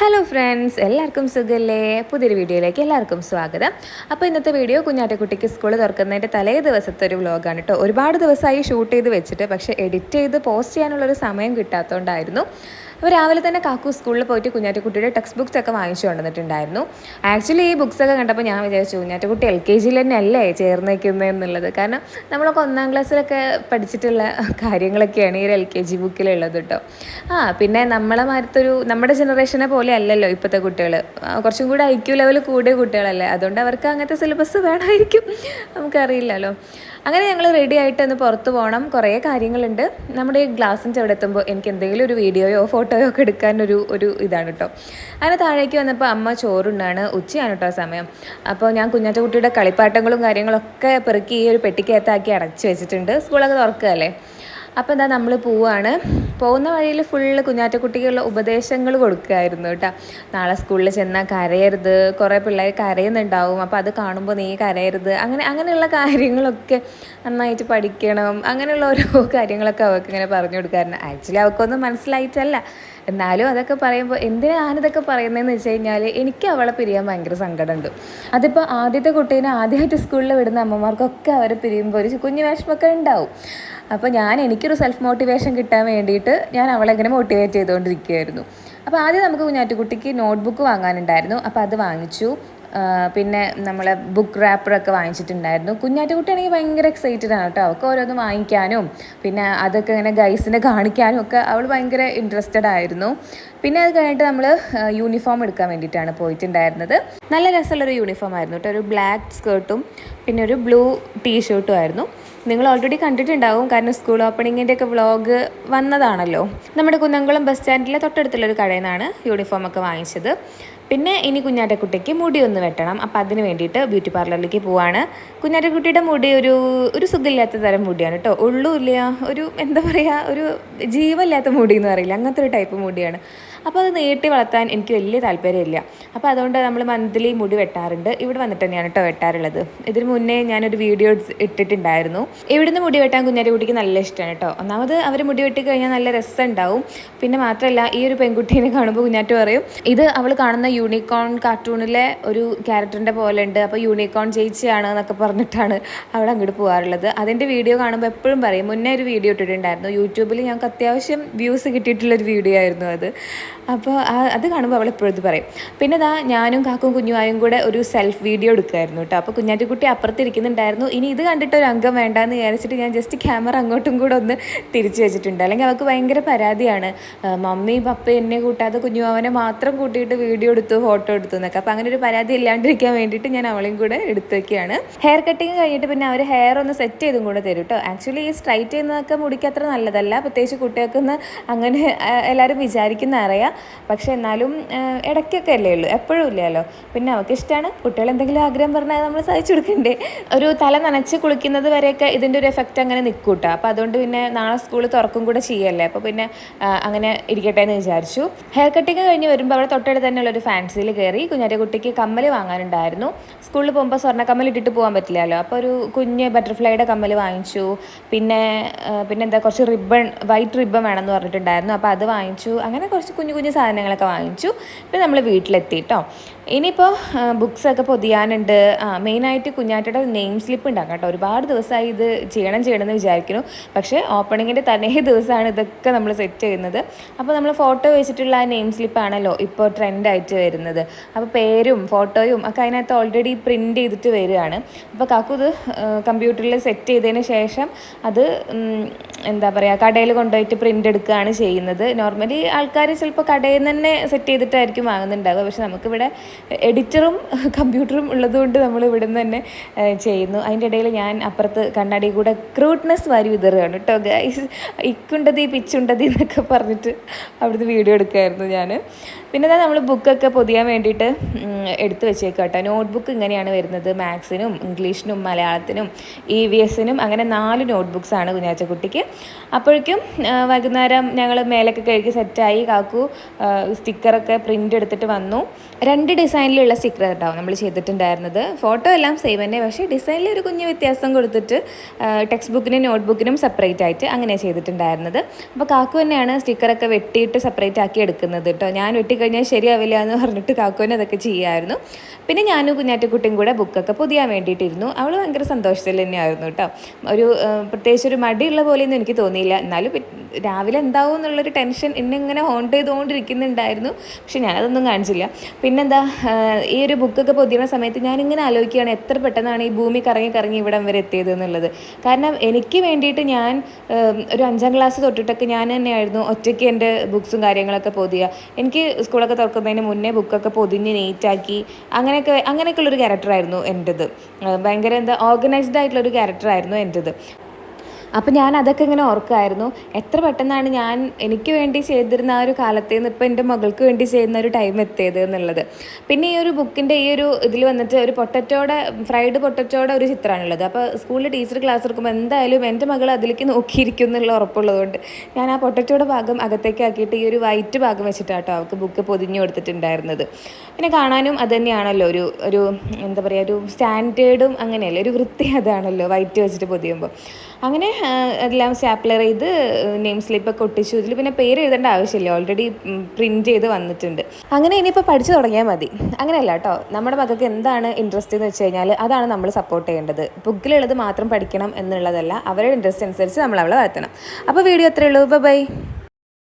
Hello friends എല്ലാവർക്കും സുഖല്ലേ? പുതിയൊരു വീഡിയോയിലേക്ക് എല്ലാവർക്കും സ്വാഗതം. അപ്പോൾ ഇന്നത്തെ വീഡിയോ കുഞ്ഞാറ്റക്കുട്ടിക്ക് സ്കൂൾ തുറക്കുന്നതിന്റെ തലേ ദിവസത്തെ ഒരു വ്ലോഗാണ് കേട്ടോ. ഒരുപാട് ദിവസമായി ഷൂട്ട് ചെയ്ത് വെച്ചിട്ട് പക്ഷേ എഡിറ്റ് ചെയ്ത് പോസ്റ്റ് ചെയ്യാനുള്ളൊരു സമയം കിട്ടാത്തതുകൊണ്ടായിരുന്നു അപ്പോൾ രാവിലെ തന്നെ കാക്കു സ്കൂളിൽ പോയിട്ട് കുഞ്ഞാറ്റക്കുട്ടിയുടെ ടെക്സ്റ്റ് ബുക്സ് ഒക്കെ വാങ്ങിച്ചു കൊണ്ടുവന്നിട്ടുണ്ടായിരുന്നു. ആക്ച്വലി ഈ ബുക്സ് ഒക്കെ കണ്ടപ്പോൾ ഞാൻ വിചാരിച്ചു കുഞ്ഞാറ്റക്കുട്ടി എൽ കെ ജിയിൽ തന്നെ അല്ലേ ചേർന്നേക്കുന്നത് എന്നുള്ളത്. കാരണം നമ്മളൊക്കെ ഒന്നാം ക്ലാസ്സിലൊക്കെ പഠിച്ചിട്ടുള്ള കാര്യങ്ങളൊക്കെയാണ് ഈ ഒരു എൽ കെ ജി ബുക്കിലുള്ളത് കേട്ടോ. ആ പിന്നെ നമ്മളെ മാരത്തൊരു നമ്മുടെ ജനറേഷനെ പോലെ അല്ലല്ലോ ഇപ്പോഴത്തെ കുട്ടികൾ. കുറച്ചും കൂടി ഐ ഐക്യു ലെവൽ കൂടിയ കുട്ടികളല്ലേ. അതുകൊണ്ട് അവർക്ക് അങ്ങനത്തെ സിലബസ് വേണമായിരിക്കും. നമുക്കറിയില്ലല്ലോ. അങ്ങനെ ഞങ്ങൾ റെഡി ആയിട്ട് ഒന്ന് പുറത്ത് പോകണം കുറേ കാര്യങ്ങളുണ്ട്. നമ്മുടെ ഗ്ലാസിന്റെ അവിടെ എത്തുമ്പോൾ എനിക്ക് എന്തെങ്കിലും ഒരു വീഡിയോയോ ഫോട്ടോയോ ഒക്കെ എടുക്കാൻ ഒരു ഒരു ഇതാണ് കേട്ടോ അങ്ങനെ താഴേക്ക് വന്നപ്പോൾ അമ്മ ചോറുണ്ടാണ് ഉച്ചയാണ് കേട്ടോ സമയം. അപ്പോൾ ഞാൻ കുഞ്ഞാറ്റക്കുട്ടിയുടെ കളിപ്പാട്ടങ്ങളും കാര്യങ്ങളൊക്കെ പെറുക്കി ഈ ഒരു പെട്ടിക്കകത്താക്കി അടച്ചു വെച്ചിട്ടുണ്ട്. സ്കൂളൊക്കെ തുറക്കുകയല്ലേ? അപ്പോൾ എന്താ നമ്മൾ പോവാണ്. പോകുന്ന വഴിയിൽ ഫുള്ള് കുഞ്ഞാറ്റക്കുട്ടിക്കുള്ള ഉപദേശങ്ങൾ കൊടുക്കുകയായിരുന്നു കേട്ടോ നാളെ സ്കൂളിൽ ചെന്നാൽ കരയരുത്. കുറേ പിള്ളേർ കരയുന്നുണ്ടാവും. അപ്പോൾ അത് കാണുമ്പോൾ നീ കരയരുത്. അങ്ങനെ അങ്ങനെയുള്ള കാര്യങ്ങളൊക്കെ നന്നായിട്ട് പഠിക്കണം. അങ്ങനെയുള്ള ഓരോ കാര്യങ്ങളൊക്കെ അവർക്ക് ഇങ്ങനെ പറഞ്ഞു കൊടുക്കാറുണ്ട് ആക്ച്വലി അവൾക്കൊന്നും മനസ്സിലായിട്ടല്ല. എന്നാലും അതൊക്കെ പറയുമ്പോൾ എന്തിനാ ഞാനിതൊക്കെ പറയുന്നതെന്ന് വെച്ച് കഴിഞ്ഞാൽ എനിക്ക് അവളെ പിരിയാൻ ഭയങ്കര സങ്കടമുണ്ട്. അതിപ്പോൾ ആദ്യത്തെ കുട്ടീനെ ആദ്യമായിട്ട് സ്കൂളിൽ വിടുന്ന അമ്മമാർക്കൊക്കെ അവരെ പിരിയുമ്പോൾ ഒരു കുഞ്ഞു വിഷമമൊക്കെ ഉണ്ടാവും. അപ്പോൾ ഞാൻ എനിക്കൊരു സെൽഫ് മോട്ടിവേഷൻ കിട്ടാൻ വേണ്ടിയിട്ട് ഞാൻ അവളെ ഇങ്ങനെ മോട്ടിവേറ്റ് ചെയ്തുകൊണ്ടിരിക്കുകയായിരുന്നു. അപ്പോൾ ആദ്യം നമുക്ക് കുഞ്ഞാറ്റുകുട്ടിക്ക് നോട്ട്ബുക്ക് വാങ്ങാനുണ്ടായിരുന്നു. അപ്പോൾ അത് വാങ്ങിച്ചു. പിന്നെ നമ്മളെ ബുക്ക് റാപ്പറൊക്കെ വാങ്ങിച്ചിട്ടുണ്ടായിരുന്നു. കുഞ്ഞാറ്റുകുട്ടിയാണെങ്കിൽ ഭയങ്കര എക്സൈറ്റഡ് ആണ് കേട്ടോ. അവൾക്ക് ഓരോന്ന് വാങ്ങിക്കാനും പിന്നെ അതൊക്കെ ഇങ്ങനെ ഗൈസിനെ കാണിക്കാനും ഒക്കെ അവൾ ഭയങ്കര ഇൻട്രസ്റ്റഡ് ആയിരുന്നു. പിന്നെ അത് കഴിഞ്ഞിട്ട് നമ്മൾ യൂണിഫോം എടുക്കാൻ വേണ്ടിയിട്ടാണ് പോയിട്ടുണ്ടായിരുന്നത്. നല്ല രസമുള്ളൊരു യൂണിഫോം ആയിരുന്നു കേട്ടോ. ഒരു ബ്ലാക്ക് സ്കേർട്ടും പിന്നെ ഒരു ബ്ലൂ ടീഷർട്ടും ആയിരുന്നു. നിങ്ങൾ ഓൾറെഡി കണ്ടിട്ടുണ്ടാവും. കാരണം സ്കൂൾ ഓപ്പണിങ്ങിന്റെ ഒക്കെ വ്ളോഗ് വന്നതാണല്ലോ. നമ്മുടെ കുന്നംകുളം ബസ് സ്റ്റാൻഡിലെ തൊട്ടടുത്തുള്ള ഒരു കടയിൽ നിന്നാണ് യൂണിഫോം ഒക്കെ വാങ്ങിച്ചത്. പിന്നെ ഇനി കുഞ്ഞാറ്റക്കുട്ടിക്ക് മുടി ഒന്ന് വെട്ടണം. അപ്പോൾ അതിന് വേണ്ടിയിട്ട് ബ്യൂട്ടി പാർലറിലേക്ക് പോവാണ്. കുഞ്ഞാറ്റക്കുട്ടിയുടെ മുടി ഒരു ഒരു സുഖമില്ലാത്ത തരം മുടിയാണ് കേട്ടോ. ഉള്ളൂല്ല ഒരു എന്താ പറയുക ഒരു ജീവമില്ലാത്ത മുടി എന്ന് പറയില്ല. അങ്ങനത്തെ ഒരു ടൈപ്പ് മുടിയാണ്. അപ്പോൾ അത് നീട്ടി വളർത്താൻ എനിക്ക് വലിയ താല്പര്യമില്ല. അപ്പോൾ അതുകൊണ്ട് നമ്മൾ മന്ത്ലി മുടി വെട്ടാറുണ്ട്. ഇവിടെ വന്നിട്ട് തന്നെയാണ് കേട്ടോ വെട്ടാറുള്ളത്. ഇതിന് മുന്നേ ഞാനൊരു വീഡിയോ ഇട്ടിട്ടുണ്ടായിരുന്നു. ഇവിടുന്ന് മുടി വെട്ടാൻ കുഞ്ഞാറ്റ കുട്ടിക്ക് നല്ല ഇഷ്ടമാണ് കേട്ടോ. ഒന്നാമത് അവർ മുടി വെട്ടി കഴിഞ്ഞാൽ നല്ല രസം ഉണ്ടാവും പിന്നെ മാത്രമല്ല ഈ ഒരു പെൺകുട്ടീനെ കാണുമ്പോൾ കുഞ്ഞാറ്റ് പറയും ഇത് അവൾ കാണുന്ന യൂണിക്കോൺ കാർട്ടൂണിലെ ഒരു ക്യാരക്ടറിന്റെ പോലെ ഉണ്ട്. അപ്പോൾ യൂണിക്കോൺ ചേച്ചിയാണ് എന്നൊക്കെ പറഞ്ഞിട്ടാണ് അവിടെ അങ്ങോട്ട് പോകാറുള്ളത്. അതിന്റെ വീഡിയോ കാണുമ്പോൾ എപ്പോഴും പറയും മുന്നേ ഒരു വീഡിയോ ഇട്ടിട്ടുണ്ടായിരുന്നു. യൂട്യൂബിൽ ഞങ്ങൾക്ക് അത്യാവശ്യം വ്യൂസ് കിട്ടിയിട്ടുള്ളൊരു വീഡിയോ ആയിരുന്നു അത്. അപ്പോൾ അത് കാണുമ്പോൾ അവൾ എപ്പോഴും പറയും. പിന്നെ ഇതാ ഞാനും കാക്കും കുഞ്ഞുമായും കൂടെ ഒരു സെൽഫ് വീഡിയോ എടുക്കുമായിരുന്നു കേട്ടോ. അപ്പോൾ കുഞ്ഞാറ്റിക്കുട്ടി അപ്പുറത്തിരിക്കുന്നുണ്ടായിരുന്നു. ഇനി ഇത് കണ്ടിട്ട് ഒരു അംഗം വേണ്ടെന്ന് വിചാരിച്ചിട്ട് ഞാൻ ജസ്റ്റ് ക്യാമറ അങ്ങോട്ടും കൂടെ ഒന്ന് തിരിച്ചു വെച്ചിട്ടുണ്ട്. അല്ലെങ്കിൽ അവൾക്ക് ഭയങ്കര പരാതിയാണ്. മമ്മി പപ്പ എന്നെ കൂട്ടാതെ കുഞ്ഞുമാവനെ മാത്രം കൂട്ടിയിട്ട് വീഡിയോ എടുത്തു ഫോട്ടോ എടുത്തു എന്നൊക്കെ. അപ്പോൾ അങ്ങനെ ഒരു പരാതി ഇല്ലാണ്ടിരിക്കാൻ വേണ്ടിയിട്ട് ഞാൻ അവളെയും കൂടെ എടുത്തു വെക്കുകയാണ് ഹെയർ കട്ടിങ് കഴിഞ്ഞിട്ട് പിന്നെ അവർ ഹെയർ ഒന്ന് സെറ്റ് ചെയ്തും കൂടെ തരും കേട്ടോ ആക്ച്വലി ഈ സ്ട്രൈറ്റ് ചെയ്യുന്നതൊക്കെ മുടിക്ക് അത്ര നല്ലതല്ല. പ്രത്യേകിച്ച് കുട്ടികൾക്കൊന്ന് അങ്ങനെ എല്ലാവരും വിചാരിക്കുന്ന അറിയാം. പക്ഷേ എന്നാലും ഇടയ്ക്കൊക്കെ അല്ലേ ഉള്ളൂ. എപ്പോഴും ഇല്ലല്ലോ. പിന്നെ അവൾക്ക് ഇഷ്ടമാണ് കുട്ടികൾ എന്തെങ്കിലും ആഗ്രഹം പറഞ്ഞാൽ നമ്മൾ സാധിച്ചു കൊടുക്കണ്ടേ. ഒരു തല നനച്ച് കുളിക്കുന്നത് വരെയൊക്കെ ഇതിന്റെ ഒരു എഫക്റ്റ് അങ്ങനെ നിൽക്കൂട്ടോ അപ്പോൾ അതുകൊണ്ട് പിന്നെ നാളെ സ്കൂൾ തുറക്കും കൂടെ ചെയ്യല്ലേ. അപ്പോൾ പിന്നെ അങ്ങനെ ഇരിക്കട്ടെ എന്ന് വിചാരിച്ചു. ഹെയർ കട്ടിങ് കഴിഞ്ഞ് വരുമ്പോൾ അവിടെ തൊട്ടടുത്ത് തന്നെയുള്ള ഒരു ഫാൻസിയിൽ കയറി കുഞ്ഞാറ്റ കുട്ടിക്ക് കമ്മൽ വാങ്ങാനുണ്ടായിരുന്നു. സ്കൂളിൽ പോകുമ്പോൾ സ്വർണ കമ്മൽ ഇട്ടിട്ട് പോകാൻ പറ്റില്ലല്ലോ. അപ്പോൾ ഒരു കുഞ്ഞ് ബട്ടർഫ്ലൈയുടെ കമ്മൽ വാങ്ങിച്ചു. പിന്നെ പിന്നെ എന്താ കുറച്ച് റിബൺ വൈറ്റ് റിബൺ വേണമെന്ന് പറഞ്ഞിട്ടുണ്ടായിരുന്നു. അപ്പോൾ അത് വാങ്ങിച്ചു. അങ്ങനെ കുറച്ച് കുഞ്ഞു കുഞ്ഞു സാധനങ്ങളൊക്കെ വാങ്ങിച്ചു. പിന്നെ നമ്മൾ വീട്ടിലെത്തി കേട്ടോ. ഇനിയിപ്പോൾ ബുക്സൊക്കെ പൊതിയാനുണ്ട്. മെയിനായിട്ട് കുഞ്ഞാറ്റയുടെ നെയിം സ്ലിപ്പ് ഉണ്ടാക്കാം കേട്ടോ. ഒരുപാട് ദിവസമായി ഇത് ചെയ്യണം ചെയ്യണമെന്ന് വിചാരിക്കുന്നു. പക്ഷേ ഓപ്പണിങ്ങിന്റെ തനേ ദിവസമാണ് ഇതൊക്കെ നമ്മൾ സെറ്റ് ചെയ്യുന്നത്. അപ്പോൾ നമ്മൾ ഫോട്ടോ വെച്ചിട്ടുള്ള ആ നെയിം സ്ലിപ്പാണല്ലോ ഇപ്പോൾ ട്രെൻഡായിട്ട് വരുന്നത്. അപ്പോൾ പേരും ഫോട്ടോയും ഒക്കെ അതിനകത്ത് ഓൾറെഡി പ്രിന്റ് ചെയ്തിട്ട് വരികയാണ്. അപ്പോൾ കാക്കു ഇത് കമ്പ്യൂട്ടറിൽ സെറ്റ് ചെയ്തതിന് ശേഷം അത് എന്താ പറയുക കടയിൽ കൊണ്ടുപോയിട്ട് പ്രിന്റ് എടുക്കുകയാണ് ചെയ്യുന്നത്. നോർമലി ആൾക്കാർ ചിലപ്പോൾ കടയിൽ നിന്ന് തന്നെ സെറ്റ് ചെയ്തിട്ടായിരിക്കും വാങ്ങുന്നുണ്ടാവുക. പക്ഷെ നമുക്കിവിടെ എഡിറ്ററും കമ്പ്യൂട്ടറും ഉള്ളതുകൊണ്ട് നമ്മൾ ഇവിടെ നിന്ന് തന്നെ ചെയ്യുന്നു. അതിന്റെ ഇടയിൽ ഞാൻ അപ്പുറത്ത് കണ്ണാടി കൂടെ ക്രൂട്ട്നെസ് വാരി വിതറുകയാണ് കേട്ടോ ഗൈസ് ഇക്കുണ്ടതി പിച്ചുണ്ടതി എന്നൊക്കെ പറഞ്ഞിട്ട് അവിടുന്ന് വീഡിയോ എടുക്കുമായിരുന്നു ഞാൻ. പിന്നെ നമ്മൾ ബുക്കൊക്കെ പൊതിയാൻ വേണ്ടിയിട്ട് എടുത്തു വെച്ചേക്കാം കേട്ടോ. നോട്ട്ബുക്ക് ഇങ്ങനെയാണ് വരുന്നത്. മാത്സിനും ഇംഗ്ലീഷിനും മലയാളത്തിനും ഇ വി എസിനും അങ്ങനെ നാല് നോട്ട്ബുക്സാണ് കുഞ്ഞാച്ചക്കുട്ടിക്ക് അപ്പോഴേക്കും വൈകുന്നേരം ഞങ്ങൾ മേലൊക്കെ കഴുകി സെറ്റായി കാക്കു സ്റ്റിക്കറൊക്കെ പ്രിന്റ് എടുത്തിട്ട് വന്നു. രണ്ട് ഡിസൈനിലുള്ള സ്റ്റിക്കർ കേട്ടോ നമ്മൾ ചെയ്തിട്ടുണ്ടായിരുന്നത്. ഫോട്ടോ എല്ലാം സെയിം തന്നെ പക്ഷേ ഡിസൈനിൽ ഒരു കുഞ്ഞ് വ്യത്യാസം കൊടുത്തിട്ട് ടെക്സ്റ്റ് ബുക്കിനും നോട്ട് ബുക്കിനും സെപ്പറേറ്റ് ആയിട്ട് അങ്ങനെ ചെയ്തിട്ടുണ്ടായിരുന്നത്. അപ്പോൾ കാക്കു തന്നെയാണ് സ്റ്റിക്കറൊക്കെ വെട്ടിയിട്ട് സെപ്പറേറ്റ് ആക്കി എടുക്കുന്നത് കേട്ടോ. ഞാൻ വെട്ടിക്കഴിഞ്ഞാൽ ശരിയാവില്ല എന്ന് പറഞ്ഞിട്ട് കാക്കുവിനെ അതൊക്കെ ചെയ്യുമായിരുന്നു പിന്നെ ഞാനും കുഞ്ഞാറ്റക്കുട്ടിയും കൂടെ ബുക്കൊക്കെ പൊതിയാൻ വേണ്ടിയിട്ടിരുന്നു. അവൾ ഭയങ്കര സന്തോഷത്തിൽ തന്നെയായിരുന്നു കേട്ടോ. ഒരു പ്രത്യേകിച്ച് ഒരു മടിയുള്ള പോലെയൊന്നും എനിക്ക് തോന്നിയില്ല. എന്നാലും രാവിലെ എന്താവും എന്നുള്ളൊരു ടെൻഷൻ എന്നെ ഇങ്ങനെ ഹോണ്ട് ചെയ്തുകൊണ്ടിരിക്കുന്നുണ്ടായിരുന്നു. പക്ഷെ ഞാനതൊന്നും കാണിച്ചില്ല. പിന്നെന്താ ഈ ഒരു ബുക്കൊക്കെ പൊതിയുന്ന സമയത്ത് ഞാനിങ്ങനെ ആലോചിക്കുകയാണ് എത്ര പെട്ടെന്നാണ് ഈ ഭൂമി കറങ്ങി കറങ്ങി ഇവിടം വരെ എത്തിയത് എന്നുള്ളത്. കാരണം എനിക്ക് വേണ്ടിയിട്ട് ഞാൻ ഒരു അഞ്ചാം ക്ലാസ് തൊട്ടിട്ടൊക്കെ ഞാൻ തന്നെയായിരുന്നു ഒറ്റയ്ക്ക് എന്റെ ബുക്സും കാര്യങ്ങളൊക്കെ പൊതിയുക. എനിക്ക് സ്കൂളൊക്കെ തുറക്കുന്നതിന് മുന്നേ ബുക്കൊക്കെ പൊതിഞ്ഞ് നീറ്റാക്കി അങ്ങനെയൊക്കെ അങ്ങനെയൊക്കെയുള്ളൊരു ക്യാരക്ടറായിരുന്നു എന്റെത്. ഭയങ്കര എന്താ ഓർഗനൈസ്ഡ് ആയിട്ടുള്ളൊരു ക്യാരക്ടറായിരുന്നു എന്റെത്. അപ്പോൾ ഞാൻ അതൊക്കെ ഇങ്ങനെ ഓർക്കുമായിരുന്നു എത്ര പെട്ടെന്നാണ് ഞാൻ എനിക്ക് വേണ്ടി ചെയ്തിരുന്ന ആ ഒരു കാലത്തിൽ നിന്ന് ഇപ്പോൾ എന്റെ മകൾക്ക് വേണ്ടി ചെയ്യുന്ന ഒരു ടൈം എത്തിയത് എന്നുള്ളത്. പിന്നെ ഈ ഒരു ബുക്കിന്റെ ഈ ഒരു ഇതിൽ വന്നിട്ട് ഒരു പൊട്ടറ്റോടെ ഫ്രൈഡ് പൊട്ടറ്റോടെ ഒരു ചിത്രമാണുള്ളത് അപ്പോൾ സ്കൂളിൽ ടീച്ചർ ക്ലാസ് എടുക്കുമ്പോൾ എന്തായാലും എന്റെ മകൾ അതിലേക്ക് നോക്കിയിരിക്കും എന്നുള്ള ഉറപ്പുള്ളതുകൊണ്ട് ഞാൻ ആ പൊട്ടറ്റോടെ ഭാഗം അകത്തേക്ക് ആക്കിയിട്ട് ഈ ഒരു വൈറ്റ് ഭാഗം വെച്ചിട്ടാട്ടോ അവൾക്ക് ബുക്ക് പൊതിഞ്ഞു കൊടുത്തിട്ടുണ്ടായിരുന്നത്. പിന്നെ കാണാനും അത് തന്നെയാണല്ലോ. ഒരു ഒരു എന്താ പറയുക ഒരു സ്റ്റാൻഡേർഡും അങ്ങനെയല്ലേ? ഒരു വൃത്തി അതാണല്ലോ വൈറ്റ് വെച്ചിട്ട് പൊതിയുമ്പോൾ അങ്ങനെ എല്ലാം സ്റ്റാപ്ലർ ചെയ്ത് നെയിം സ്ലിപ്പൊക്കെ ഒട്ടിച്ചു. ഇതിൽ പിന്നെ പേര് എഴുതേണ്ട ആവശ്യമില്ല. ഓൾറെഡി പ്രിന്റ് ചെയ്ത് വന്നിട്ടുണ്ട്. അങ്ങനെ ഇനിയിപ്പോൾ പഠിച്ചു തുടങ്ങിയാൽ മതി. അങ്ങനെയല്ല കേട്ടോ നമ്മുടെ മക്കൾക്ക് എന്താണ് ഇൻട്രസ്റ്റ് എന്ന് വെച്ച് കഴിഞ്ഞാൽ അതാണ് നമ്മൾ സപ്പോർട്ട് ചെയ്യേണ്ടത്. ബുക്കിലുള്ളത് മാത്രം പഠിക്കണം എന്നുള്ളതല്ല അവരുടെ ഇൻട്രസ്റ്റ് അനുസരിച്ച് നമ്മൾ അവളെ വളർത്തണം. അപ്പോൾ വീഡിയോ അത്രയേ ഉള്ളൂ. ബൈ